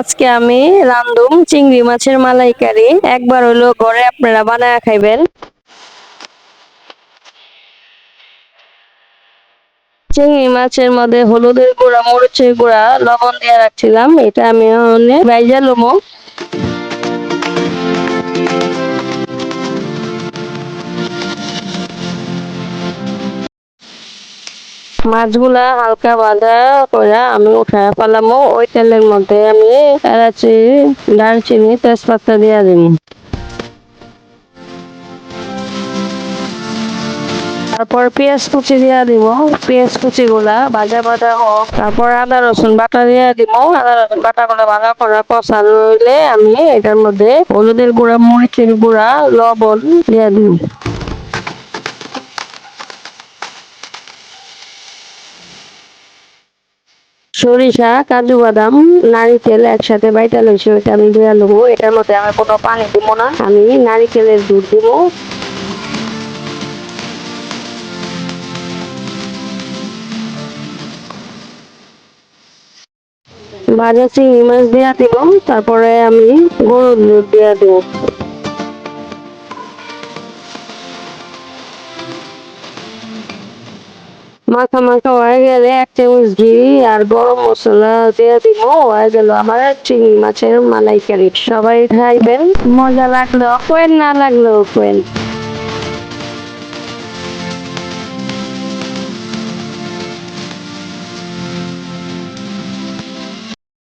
আজকে আমি রান্ধুম চিংড়ি মাছের মালাইকারি একবার হলো ঘরে আপনারা বানায় খাইবেন। চিংড়ি মাছের মধ্যে হলুদের গুঁড়া, মরিচের গুঁড়া, লবণ দিয়ে রাখছিলাম। এটা আমি ভাইজা লমো মাছগুলা হালকা ভাজা করে আমি উঠায় ফেলামো। ওই তেলের মধ্যে আমি এলাচি, দারচিনি, তেজপাতা দিয়ে দিব তারপর পেঁয়াজ কুচি দিয়া দিব পেঁয়াজ কুচি গুলা ভাজা ভাজা হোক। তারপর আদা, রসুন বাটা দিয়া দিব আদা, রসুন বাটা গুলো ভালো করে কষানো হইলে আমি এটার মধ্যে হলুদের গুঁড়া, মরিচের গুঁড়া, লবণ দিয়া দিব সরিষা, কাজু বাদাম, নারিকেল একসাথে বাইটা লইছি, ওইটা আমি দিয়ে নেব এটার মধ্যে আমি কোনো পানি দিব না। আমি নারিকেলের দুধ দিব। ভাজা চিংড়ি মাছ দিয়া দিব, তারপরে আমি গরুর দুধ দিয়া দিব। মাখা মাখা হয়ে গেলে এক চামচ ঘি আর গরম মশলা দিয়ে দিব, হয়ে গেল আমার চিংড়ি মাছের মালাইকারি। সবাই খাইবেন, মজা লাগল কোয়েন না লাগল কোয়েন